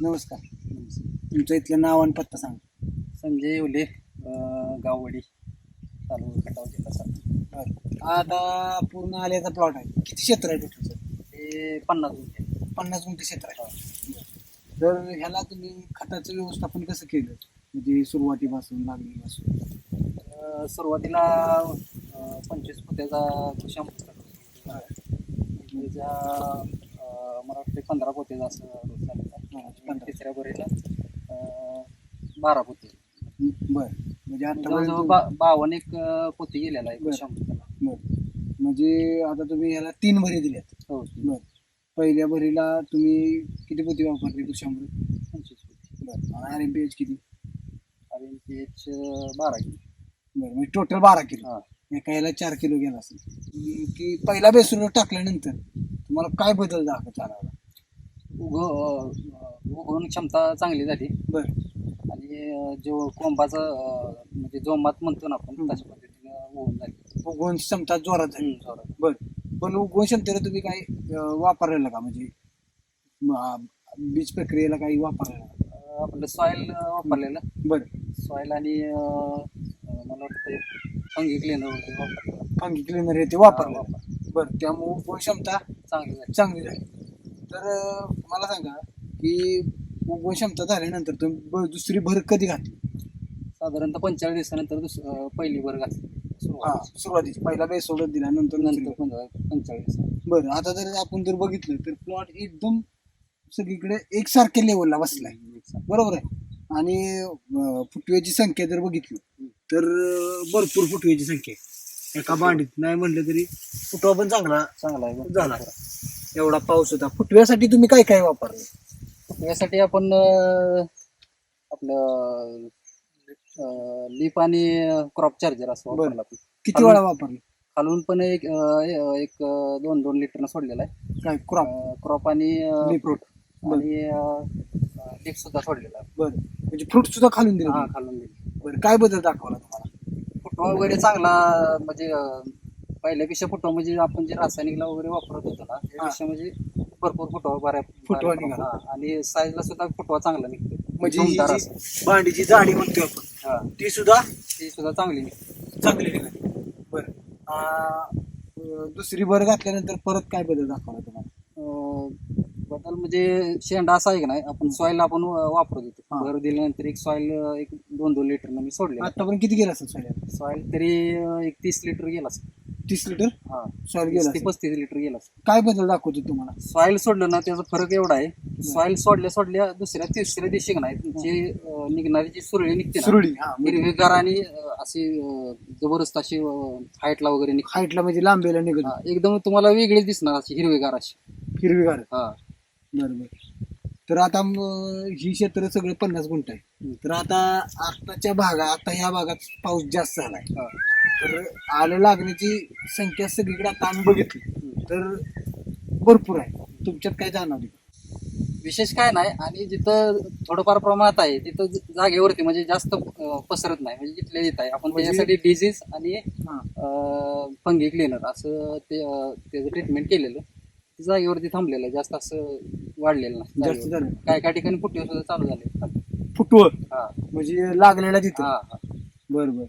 नमस्कार. तुमचं इथलं नाव आणि पत्ता सांग. संजय येवले गाववाडी तालुका खटाव जिल्हा सातारा. आता पूर्ण आल्याचा प्लॉट आहे. किती क्षेत्र आहे टोटलचं ते पन्नास गुंठे. पन्नास गुंठे क्षेत्र आहे. तर ह्याला तुम्ही खताचं व्यवस्थापन कसं केलं? म्हणजे सुरुवातीपासून लागणीपासून? अं, सुरुवातीला अं, पंचवीस पोत्याचा त्याच्या अं, मला वाटतं पंधरा पोत्याचा असं झालेला पंधरा. तिसऱ्या बरीला बारा पोते. बरं. म्हणजे जवळजवळ आता बा बावन्न एक अं, पोते गेलेला आहे बरं. शंभरला बरं. म्हणजे आता तुम्ही ह्याला तीन भरी दिल्यात हो बरं. पहिल्या भरीला तुम्ही किती पोती वापरली कृषामृत पंचवीस पोते. बरं. आर एम पी एच किती? आणि पी एच बारा किलो. बरं. म्हणजे टोटल बारा किलो. हां. एका याला चार किलो गेला असेल. हम्म, की पहिला बेसून टाकल्यानंतर तुम्हाला काय बदल दाखवत जाणवला उग उगवण क्षमता चांगली झाली. बरं. आणि जो कोंबाचा म्हणजे जोमात म्हणतो ना आपण. तशा पद्धतीने उगवून झाली. उगवण क्षमता जोरात झाली. जोरात. बरं. पण उगवण क्षमतेला तुम्ही काय अं, वापरलेलं का? म्हणजे बीज प्रक्रियेला काही वापरलेलं आपलं सॉईल वापरलेलं. बरं. सॉईल आणि मला वाटतं फंगी क्लिनर वगैरे वापरलेलं. फंगी क्लिनर हे ते वापरलं वापर. बरं त्यामुळे उगवण क्षमता चांगली झाली. चांगली झाली. तर मला सांगा की क्षमता झाल्यानंतर तुम्ही दुसरी भर कधी घातली? साधारणतः पंचेचाळीस दिवसानंतर दुस अं, पहिली वर घातली. हा सुरुवात सुरुवातीची. पहिला बेस सोडत दिला नंतर नंतर. पंधरा दिवसानंतर. बरं आता जर आपण जर बघितलं तर प्लॉट एकदम सगळीकडे एकसारख्या लेवलला बसलाय. बरोबर आहे? आणि अं, फुटव्याची संख्या जर बघितली तर अं, भरपूर फुटव्याची संख्या आहे. एका बांडीत नाही म्हणलं तरी फुटवा पण चांगला चांगला आहे. बरं. झाला. एवढा पाऊस होता. फुटव्यासाठी तुम्ही काय काय वापरलं? यासाठी आपण आपलं लिप आणि क्रॉप चार्जर असं. वापरलं आपण. किती वेळा वापरलं? खालून पण एक एक दोन दोन लिटरनं सोडलेला आहे. काय क्रॉप? क्रॉप आणि. फ्रूट. आणि लिप सुद्धा सोडलेला आहे. बरं. म्हणजे फ्रूट सुद्धा खालून दिलं हा? खालून दिली. बरं काय बदल दाखवला तुम्हाला? फुटवा वगैरे चांगला म्हणजे पहिल्यापेक्षा फुटवा म्हणजे आपण जे रासायनिकला वगैरे वापरत होतो ना त्यापेक्षा म्हणजे भरपूर फुटवा बऱ्या फुटवा बऱ्या- निघाला. हा, आणि साईजला सुद्धा फुटवा चांगला निघतो. म्हणजे ही जी. भांडीची जाडी म्हणतो आपण हा. ती सुद्धा ती सुद्धा चांगली निघते. चांगली निघाली. बरं. अं, दुसरी भर घातल्यानंतर परत काय बदल दाखवला तुम्हाला? अं, बदल म्हणजे शेंडा असा आहे का नाही आपण सॉईल आपण वा- वापरत हा. होतो भर दिल्यानंतर एक सॉईल एक दोन दोन लिटरनं मी सोडले आतापर्यंत किती गेला असेल सोयाबीन सॉईल तरी अं, एक तीस लिटर गेला असेल. तीस लिटर? हा. सॉइल गेला ते असेल. पस्तीस लिटर गेला असेल. काय बदल दाखवतो तुम्हाला? सॉईल सोडलं ना त्याचा फरक एवढा आहे. सॉईल सोडल्या सोडल्या दुसऱ्या तिसऱ्या दिवशी का नाही अं, निघणारी जी सुरळी निघते ना सुरळी. हा हिरवीगार आणि अं, अशी अं, जबरदस्त अशी हाईटला वगैरे निघते. हाईटला म्हणजे लांबीला निघत हा, एकदम तुम्हाला वेगळीच दिसणार अशी हिरवीगार अशी. हिरवीगार. हा. बरोबर तर आता म, ही क्षेत्र सगळं पन्नास गुंठ आहे. तर आता आताच्या भागात आता ह्या भागात पाऊस जास्त झालाय. हा. तर आलं लागण्याची संख्या सगळीकडे आता आम्ही बघितली. तर भरपूर आहे. तुमच्यात काय जाणवली? विशेष काय नाही. आणि जिथं थोडंफार प्रमाणात आहे तिथं जागेवरती म्हणजे जास्त पसरत नाही. म्हणजे जिथले येत आहे. आपण म्हणजे- त्याच्यासाठी डिझीज आणि हा. फंगी क्लिनर असं ते त्याचं ट्रीटमेंट केलेलं. ते जागेवरती थांबलेलं आहे. जास्त असं वाढलेलं नाही. काय काय ठिकाणी फुटवे सुद्धा चालू झाले फुटवं? हा. म्हणजे लागलेला तिथं? हा हा. बरं बरं.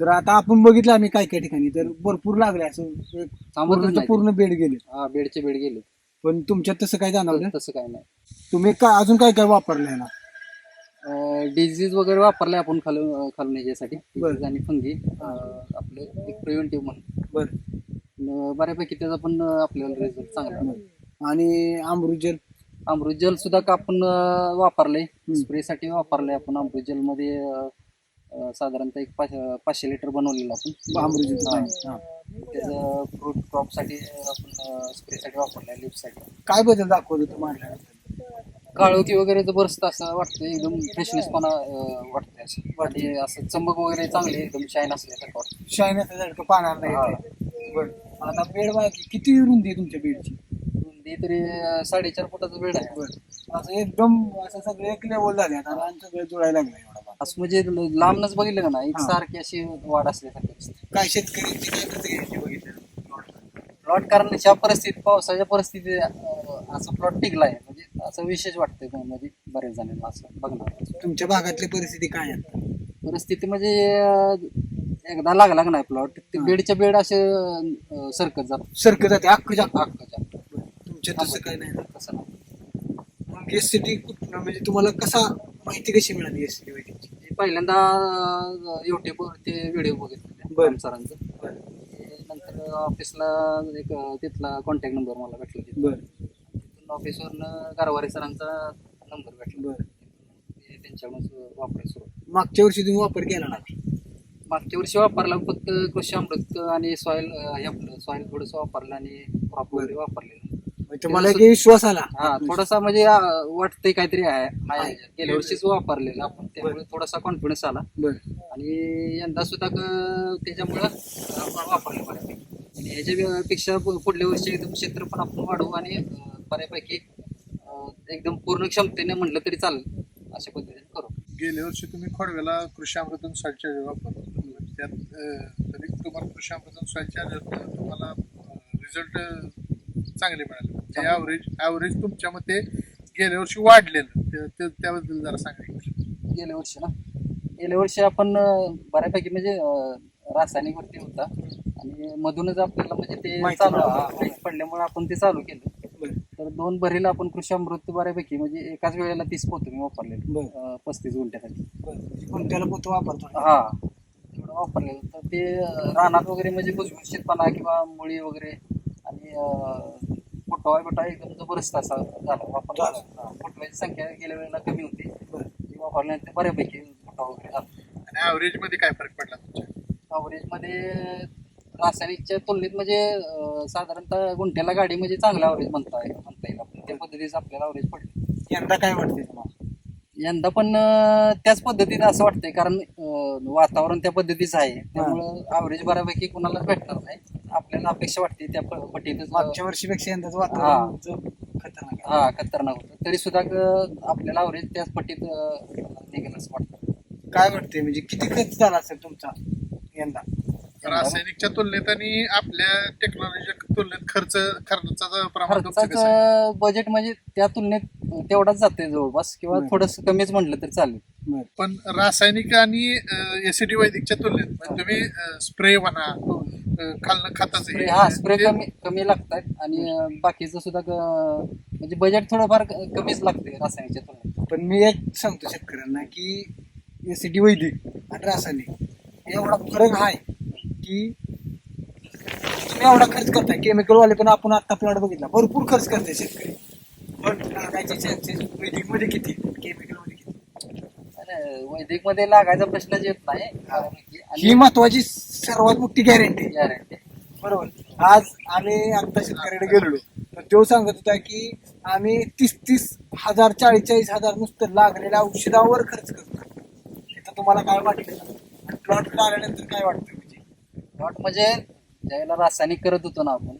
तर आता आपण बघितलं आम्ही काय काय ठिकाणी. तर भरपूर लागले असं एक थांबतच पूर्णच्या नाही. पूर्ण बेड गेले. हा बेडचे बेड गेले. पण तुमच्यात तसं काय जाणवलं तसं काय नाही. तुम्ही का अजून काय काय वापरलं ना? डिझीज वगैरे वापरले आपण खालून खालून ह्याच्यासाठी. बरं. Disease आणि फंगी आपलं एक प्रिव्हेंटिव्ह म्हणून. बरं. बऱ्यापैकी त्याचा पण अं, आपल्याला रिझल्ट चांगला आहे. आणि अमृतजल अमृत जल सुद्धा का आपण अं, वापरलंय. स्प्रेसाठी वापरलंय आपण अमृत मध्ये अं, अं, साधारणतः एक पाच- पाचशे लिटर बनवलेलं आपण. अमृतजल हा. हा. त्याचं फ्रूट क्रॉपसाठी आपण स्प्रेसाठी वापरलंय लिपसाठी. काय बदल दाखवतो तुम्हाला काळोखी वगैरे जबरदस्त असं वाटतं एकदम फ्रेशनेस पण वाटतंय असं. आणि असं चमक वगैरे चांगली एकदम शाईन असल्यासारखं वाटतं शायनाचं झडकं पाहणार नाही. ते. बरं. आता बेड बघा की किती रुंदी आहे तुमच्या बेडची? रुंदी तरी अं, साडेचार फुटाचा बेड आहे. बरं. असं एकदम असं सगळं एक लेवल झाले आता. आणि सगळं जुळायला लागलं एवढा. असं म्हणजे लांबनच बघितलं का ना एक. सारखी अशी वाढ असल्यासारखी दिसते काय शेतकऱ्यांची काय कसं घ्यायची बघितलं? प्लॉट कारण अशा परिस्थितीत पावसाच्या परिस्थितीत अं, असं प्लॉट टिकलाय. म्हणजे असं विशेष वाटतंय पण म्हणजे बरेच जणांना असं बघणार. तुमच्या भागातली परिस्थिती काय आहे? परिस्थिती म्हणजे अं, एकदा लागला का नाही प्लॉट ते. बेडच्या बेड असे अं, सरकत जात सरकत जाते अख्खं जागतं. अख्खच्या तुमच्या तसं काय नाही. तसं नाही. मग एस सी टी म्हणजे तुम्हाला कसा माहिती कशी मिळाली एस सी टी पहिल्यांदा युट्यूबवर ते व्हिडिओ बघितले बरं. सरांचं. ते नंतर ऑफिसला एक तिथला कॉन्टॅक्ट नंबर मला भेटला तिथं. बर. तिथून ऑफिसवरनं गारवारे सरांचा नंबर भेटला. बर. ते त्यांच्याकडून वापरायला सुरू मागच्या वर्षी तुम्ही वापर केला ना मागच्या वर्षी वापरला फक्त कृषी अमृत आणि सॉइल हे आपलं सॉइल थोडंसं वापरलं आणि क्रॉप वगैरे वापरलेलं. तुम्हाला एक विश्वास आला. हा थोडासा म्हणजे वाटतंय काहीतरी आहे. आहे. गेल्या वर्षीच वापरलेलं आपण त्यामुळे थोडासा कॉन्फिडन्स आला. बर. आणि यंदा सुद्धा क- त्याच्यामुळं आपण वापरलं बऱ्यापैकी आणि पु- पुढल्या वर्षी एकदम क्षेत्र पण आपण वाढवू आणि अं, बऱ्यापैकी अं, एकदम पूर्ण क्षमतेने म्हटलं तरी चालेल अशा पद्धतीने करू. गेल्या वर्षी तुम्ही खोडव्याला कृषी अमृतन सॉइल चार्जर वापरलं होतं. त्यात अं, तरी तुम्हाला कृषी सॉइल चार्जर तुम्हाला रिझल्ट चांगले मिळाले ते ॲव्हरेज ॲव्हरेज तुमच्या मते गेल्या वर्षी वाढलेलं. ते- त्याबद्दल जरा सांगा गेल्या वर्षी ना? गेल्या वर्षी आपण अं, बऱ्यापैकी म्हणजे अं, रासायनिक वरती होता. आणि मधूनच आपल्याला म्हणजे ते माहिती चालू. हा, माहिती पडल्यामुळे आपण ते चालू केलं. बर. तर दोन भरील आपण कृषी अमृत बऱ्यापैकी म्हणजे एकाच वेळेला तीस पोतं मी वापरलेलं. बर. अं, पस्तीस गुंठ्यासाठी. म्हणजे कोणत्याला पोतं वापरतो हा. तेवढं वापरलेलं. तर ते अं, रानात वगैरे म्हणजे भुसभुशीतपणा किंवा मुळी वगैरे आणि अं, फुटवा बिटवा एकदम जबरदस्त असा झाला. वापर झाला. फुटव्याची संख्या गेल्या वेळेला कमी होती. ती वापरल्यानंतर बऱ्यापैकी फुटवा वगैरे झाला. आणि ॲव्हरेजमध्ये काय फरक पडला तुमच्या? ॲव्हरेजमध्ये रासायनिकच्या तुलनेत म्हणजे साधारणतः गुंठ्याला गाडी म्हणजे चांगला ॲव्हरेज म्हणता येईल म्हणता येईल. आपण त्या पद्धतीचं आपल्याला ॲव्हरेज पडलं यंदा काय वाटते तुम्हाला? यंदा पण त्याच पद्धतीने असं वाटतंय. कारण वातावरण त्या पद्धतीचं आहे. त्यामुळं ॲव्हरेज बऱ्यापैकी कुणालाच भेटणार नाही. आपल्याला अपेक्षा वाटते त्या प- पटीतच मागच्या वर्षीपेक्षा यंदाच वातावरण जो खतरनाक आहे. हा खतरनाक होतं. तरी सुद्धा आपल्याला ॲव्हरेज त्याच पटीत अं, निघेल असं वाटतं. काय वाटते म्हणजे किती खर्च झाला असेल तुमचा यंदा? रासायनिकच्या तुलनेत आणि आपल्या टेक्नॉलॉजीच्या तुलनेत खर्च खर्चाचं प्रमाण तुमचं कसं आहे? खर्चाचं बजेट म्हणजे त्या तुलनेत तेवढाच जाते जवळपास किंवा बरं. थोडस कमीच म्हटलं तरी चालेल. पण रासायनिक आणि एसिडी वैदिकच्या तुलनेत म्हणजे तुम्ही स्प्रे म्हणा अं, खालनं खताचं हे- हा स्प्रे ते- कमी कमी लागतात आणि बाकीचं सुद्धा क- म्हणजे बजेट थोडंफार कमीच लागते रासायनिकच्या तुलनेत. पण मी एक सांगतो शेतकऱ्यांना की एसिडी वैदिक आणि रासायनिक एवढा फरक आहे की तुम्ही एवढा खर्च करताय केमिकल वाले पण आपण आता प्लॉट बघितला भरपूर खर्च करताय शेतकरी. पण लागायचे चान्सेस वैदिकमध्ये किती? केमिकलमध्ये किती? वैदिकमध्ये लागायचा प्रश्नच येत नाही. ही. महत्वाची सर्वात मोठी गॅरंटी Guarantee. बरोबर. आज आम्ही आता शेतकऱ्याकडे गेलेलो. तर तो सांगत होता की आम्ही तीस तीस हजार चाळीस चाळीस हजार नुसतं लागलेल्या औषधावर खर्च करतो. तिथं तुम्हाला काय वाटलं प्लॉट आल्यानंतर काय वाटतं म्हणजे? Not म्हणजे ज्यावेळेला रासायनिक करत होतो ना आपण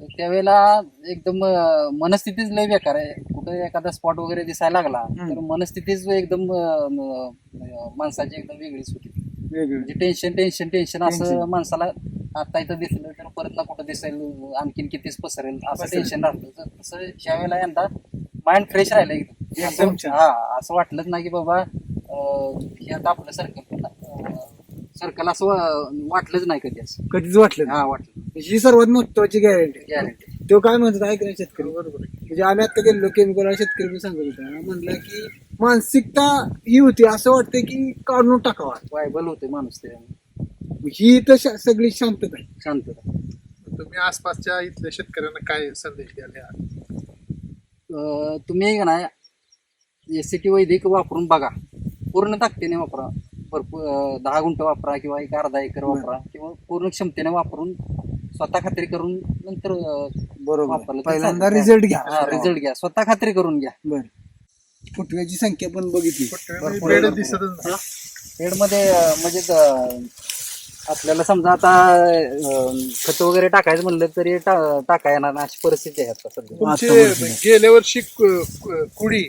तर त्यावेळेला एकदम अं, मनस्थितीच लय बेकार आहे. कुठे एखादा स्पॉट वगैरे दिसायला लागला. तर मनस्थितीच एकदम अं, अं, माणसाची एकदम वेगळीच होती. वेगळं म्हणजे टेन्शन टेन्शन टेन्शन असं Tension. माणसाला आता इथं दिसलं तर परत ना कुठं दिसेल आणखीन कितीच पसरेल असं पसरेल. टेन्शन राहतं तर तसं ह्या वेळेला यंदा माइंड फ्रेश राहिलं एकदम एकदम असं- छान. हा असं वाटलंच नाही की बाबा अं, हे आता आपलं सर्कल सर्कल असं वा- वाटलंच नाही कधी असं कधीच वाटलं नाही. हा वाटलं ही सर्वात महत्वाची गॅरंटी गॅरंटी तो काय म्हणतात ऐक ना शेतकरी बरोबर. म्हणजे आम्ही आता गेलो केमिकल शेतकरी पण सांगत होता म्हणलं की मानसिकता ही होती असं वाटतं की काढून टाकावा. वायबल होते माणूस ते. ही तर श- सगळी शांतता आहे. शांतता. तुम्ही आसपासच्या इथल्या शेतकऱ्यांना काय संदेश द्याल या? अं, तुम्ही का नाही एस सी टी वैदिक वापरून बघा. पूर्ण ताकदीने वापरा. भरपूर अं, दहा गुंठ वापरा किंवा एक अर्धा एकर वापरा किंवा पूर्ण क्षमतेने वापरून स्वतः खात्री करून नंतर अं, बरोबर. वापरलं तर पहिल्यांदा चालेल. रिझल्ट घ्या. हा रिझल्ट घ्या. स्वतः खात्री करून घ्या. बर. फुटव्याची संख्या पण बघितली. बेड दिसतच नाही. बेडमध्ये अं, म्हणजे अं, आपल्याला समजा आता खत वगैरे टाकायचं म्हणलं तरी टा- टाका येणार नाही अशी परिस्थिती आहे आता सध्या. तुमचे. गेल्या वर्षी कु- कु- कुडी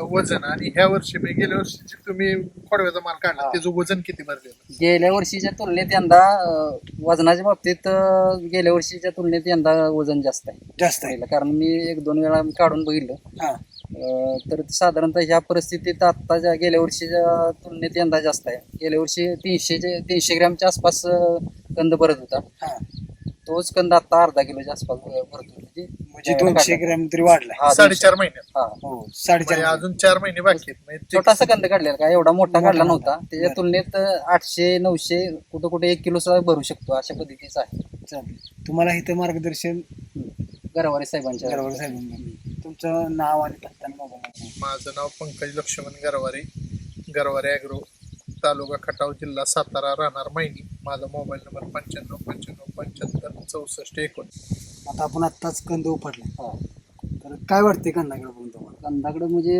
वजन आणि ह्या वर्षी म्हणजे गेल्या वर्षी तुम्ही खोडव्याचा माल काढला हा. त्याचं वजन किती भरलेलं? गेल्या वर्षीच्या तुलनेत यंदा अं, वजनाच्या बाबतीत अं, गेल्या वर्षीच्या तुलनेत यंदा वजन जास्त आहे. जास्त आहे. पहिलं कारण मी एक दोन वेळा काढून बघितलं. हा. तर साधारणतः ह्या परिस्थितीत आत्ताच्या गेल्या वर्षीच्या तुलनेत यंदा जास्त आहे. गेल्या वर्षी तीनशेचे तीनशे ग्रॅमच्या आसपास कंद भरत होता. हा. तोच कंद आता अर्धा किलोच्या आसपास भरतो म्हणजे म्हणजे दोनशे ग्रॅम तरी वाढलाय हा, साडेचार महिन्यात हा. हो म्हणजे साडेचार अजून चार महिने बाकी आहेत. म्हणजे ते- छोटासा कंद काढलेला का? एवढा मोठा काढला नव्हता. त्याच्या तुलनेत आठशे नऊशे कुठं कुठे एक किलो सुद्धा भरू शकतो अशा पद्धतीचा आहे. चालेल. तुम्हाला इथं मार्गदर्शन गरवारे साहेबांच्या गरवारे साहेबांनी. तुमचं नाव आणि पत्ता. माझं नाव पंकज लक्ष्मण गरवारे गरवारे अॅग्रो तालुका खटाव जिल्हा सातारा राहणार माहिनी माझा मोबाईल नंबर पंच्याण्णव पंच्याण्णव पंच्याहत्तर चौसष्ट एकोणीस आता आपण आत्ताच कंद उपटले. हा. तर काय वाटते कंदाकडे बघून तुम्हाला? कंदाकडे म्हणजे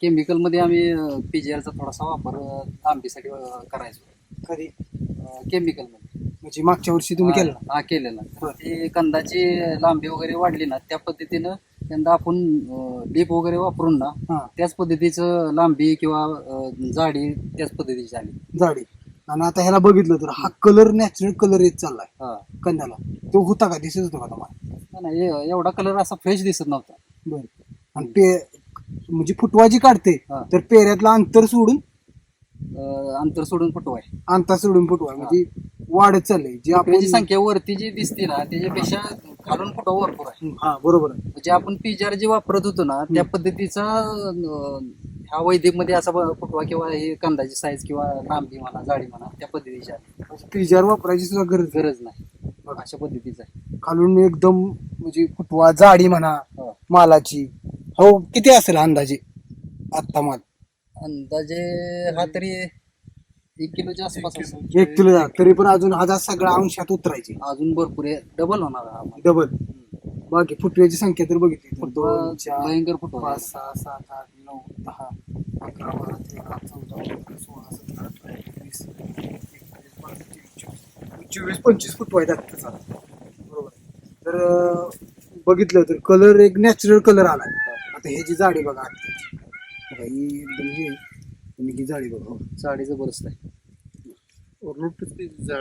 केमिकलमध्ये आम्ही पीजीआरचा थोडासा वापर अं, लांबीसाठी अं, करायचो. कधी? केमिकलमध्ये. म्हणजे मागच्या वर्षी तुम्ही केलं. हा केलेला. ते कंदाची लांबी वगैरे वाढली ना त्या पद्धतीनं यंदा आपण लीप वगैरे वापरून ना त्याच पद्धतीचं लांबी किंवा अं, जाडी त्याच पद्धतीची आली जाडी. आणि आता ह्याला बघितलं तर हा कलर नॅचरल कलर येत चाललाय. हा. कंदाला तो होता का? दिसत होता का तुम्हाला? नाही, नाही ए- एवढा कलर असा फ्रेश दिसत नव्हता. बरं. आणि पे म्हणजे फुटवा जी काढते हा. तर पेऱ्यातलं अंतर सोडून? अं, अंतर सोडून फुटवाय. अंतर सोडून फुटवा म्हणजे वाढत चाललंय जे आपण संख्या वरती जी दिसते ना त्याच्यापेक्षा खालून फुटवा भरपूर आहे? हा बरोबर आहे. म्हणजे आपण पिजार जे वापरत होतो ना त्या पद्धतीचा अं, ह्या वैदिकमध्ये असा ब- फुटवा किंवा हे कांदाची साईज किंवा लांबी म्हणा जाडी म्हणा त्या पद्धतीची आहे. पिजार वापरायची सुद्धा गरज. गरज नाही. अशा पद्धतीचं आहे. खालून एकदम म्हणजे फुटवा जाडी म्हणा हो. मालाची. हो किती असेल अंदाजे? आत्ता माल. अंदाजे हा तरी एक किलोच्या आसपास असेल एक किलो झाला तरी पण अजून हजार सगळ्या अंशात उतरायचे. अजून भरपूर आहे. डबल होणार हा माल. डबल. बाकी फुटव्याची संख्या तर बघितली. तर दोन चार भयंकर पाच सहा सात आठ नऊ दहा अकरा बारा तेरा चौदा पंधरा सोळा सतरा अठरा एकवीस बावीस तेवीस चोवीस चोवीस पंचवीस फुटवा आहेत आता. त्याचा. बरोबर तर अं, बघितलं तर कलर एक नॅचरल कलर आला. आता ह्याची जाडी बघा. बघा, ही एकदम हे. आणि ही जाडी बघा. हो. साडी जबरदस्त आहे.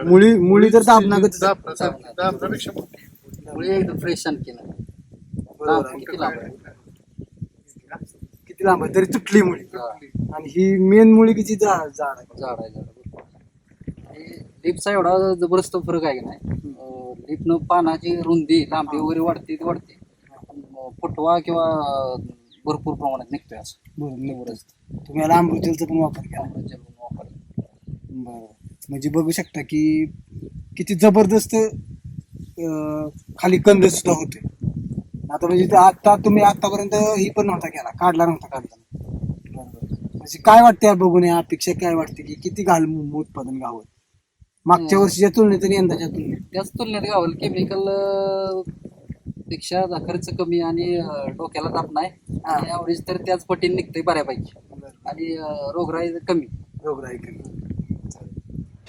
मुळी मुळी तर दाबनागत दाबना- दाबनापेक्षा मोठी. मुळे एकदम फ्रेश आणखी. किती लांब आहे? किती लांब आहे? तरी तुटली मुळी. आणि ही मेन मुळी किती जाड जाड आहे झाड आहे. झाड लिपचा एवढा जबरदस्त फरक आहे की नाही? लिपनं पानाची रुंदी लांबी वगैरे वाढते ती वाढते. पण, फुटवा किंवा भरपूर प्रमाणात निघतोय असं. बरोबर तुम्ही याला अमृतजलचा पण वापर केला. अमृत जल म्हणून वापरलं. बरं. म्हणजे बघू शकता की किती जबरदस्त खाली कंद सुद्धा होते. आता म्हणजे आता तुम्ही आतापर्यंत ही पण नव्हता केला काढला नव्हता काढला. म्हणजे काय वाटते बघून या अपेक्षा काय वाटते की किती घाल उत्पादन गावं? मागच्या वर्षीच्या तुलनेत आणि यंदाच्या तुलनेत. त्याच तुलनेत गावल केमिकलपेक्षा खर्च कमी आणि डोक्याला ताप नाही. आणि ॲव्हरेज तर त्याच पटीने निघतंय बऱ्यापैकी. आणि रोगराई कमी. रोगराई कमी.